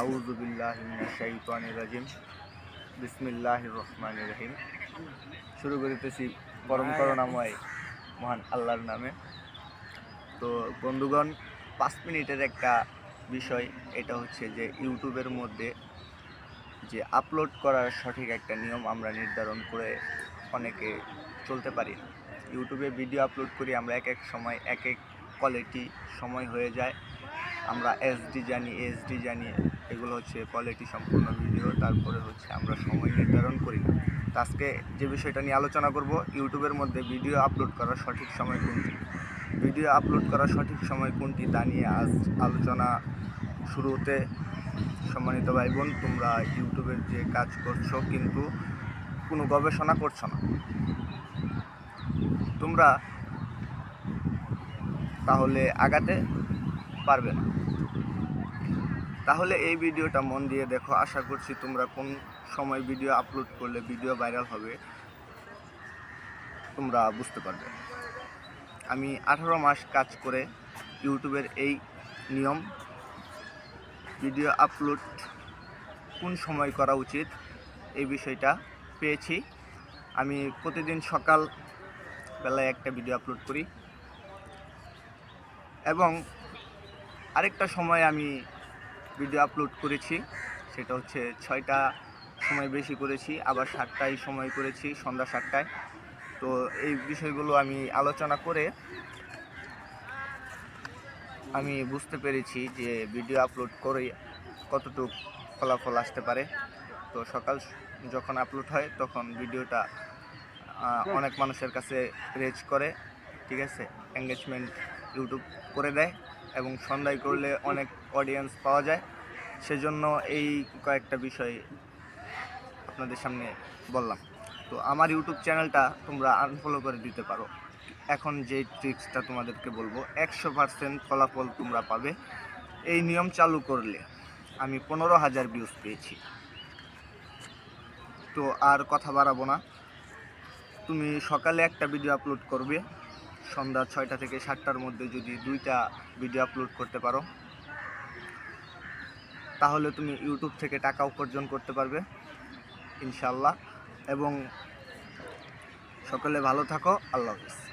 আউজুবিল্লাহিমিনাশাইতানির রাজিম। বিসমিল্লাহির রহমানির রহিম। শুরু করিতেছি পরম করুণাময় মহান আল্লাহর নামে। তো বন্ধুগণ পাঁচ মিনিটের একটা বিষয় এটা হচ্ছে যে ইউটিউবের মধ্যে যে আপলোড করার সঠিক একটা নিয়ম আমরা নির্ধারণ করে অনেকে চলতে পারি না। ইউটিউবে ভিডিও আপলোড করি আমরা এক এক সময় এক এক কোয়ালিটি সময় হয়ে যায়। আমরা এসডি জানি এসডি জানি এগুলো হচ্ছে কোয়ালিটি সম্পূর্ণ ভিডিও তারপরে হচ্ছে আমরা সময় নির্ধারণ করি। তো আজকে যে বিষয়টা নিয়ে আলোচনা করব, ইউটিউবের মধ্যে ভিডিও আপলোড করার সঠিক সময় কোনটি? ভিডিও আপলোড করার সঠিক সময় কোনটি তা নিয়ে আজ আলোচনা শুরুতে সম্মানিত ভাই বোন তোমরা ইউটিউবের যে কাজ করছ কিন্তু কোনো গবেষণা করছ না। তোমরা তাহলে আগাতে পারবে না। তাহলে এই ভিডিওটা মন দিয়ে দেখো। আশা করছি তোমরা কোন সময় ভিডিও আপলোড করলে ভিডিও ভাইরাল হবে, তোমরা বুঝতে পারবে। আমি আঠারো মাস কাজ করে ইউটিউবের এই নিয়ম, ভিডিও আপলোড কোন সময় করা উচিত, এই বিষয়টা পেয়েছি। আমি প্রতিদিন সকাল বেলায় একটা ভিডিও আপলোড করি। এবং আরেকটা সময় আমি ভিডিও আপলোড করেছি, সেটা হচ্ছে ছয়টা সময় বেশি করেছি, আবার সাতটায় সময় করেছি, সন্ধ্যা সাতটায়। তো এই বিষয়গুলো আমি আলোচনা করে আমি বুঝতে পেরেছি যে ভিডিও আপলোড করে কতটুকু ফলাফল আসতে পারে। তো সকাল যখন আপলোড হয়, তখন ভিডিওটা অনেক মানুষের কাছে রেজ করে, ঠিক আছে? এঙ্গেজমেন্ট ইউটিউব করে দেয়। এবং সন্ধ্যায় করলে অনেক অডিয়েন্স পাওয়া যায়। সেজন্য এই কয়েকটা বিষয় আপনাদের সামনে বললাম। তো আমার ইউটিউব চ্যানেলটা তোমরা আনফলো করে দিতে পারো। এখন যে ট্রিক্সটা তোমাদেরকে বলব, একশো পার্সেন্ট ফলাফল তোমরা পাবে। এই নিয়ম চালু করলে আমি পনেরো হাজার ভিউজ পেয়েছি। তো আর কথা বাড়াবো না। তুমি সকালে একটা ভিডিও আপলোড করবে সন্ধ্যা ছয়টা থেকে সাতটার মধ্যে যদি দুইটা ভিডিও আপলোড করতে পারো, তাহলে তুমি ইউটিউব থেকে টাকা উপার্জন করতে পারবে ইনশাল্লাহ এবং সকলে ভালো থাকো, আল্লাহ হাফিজ।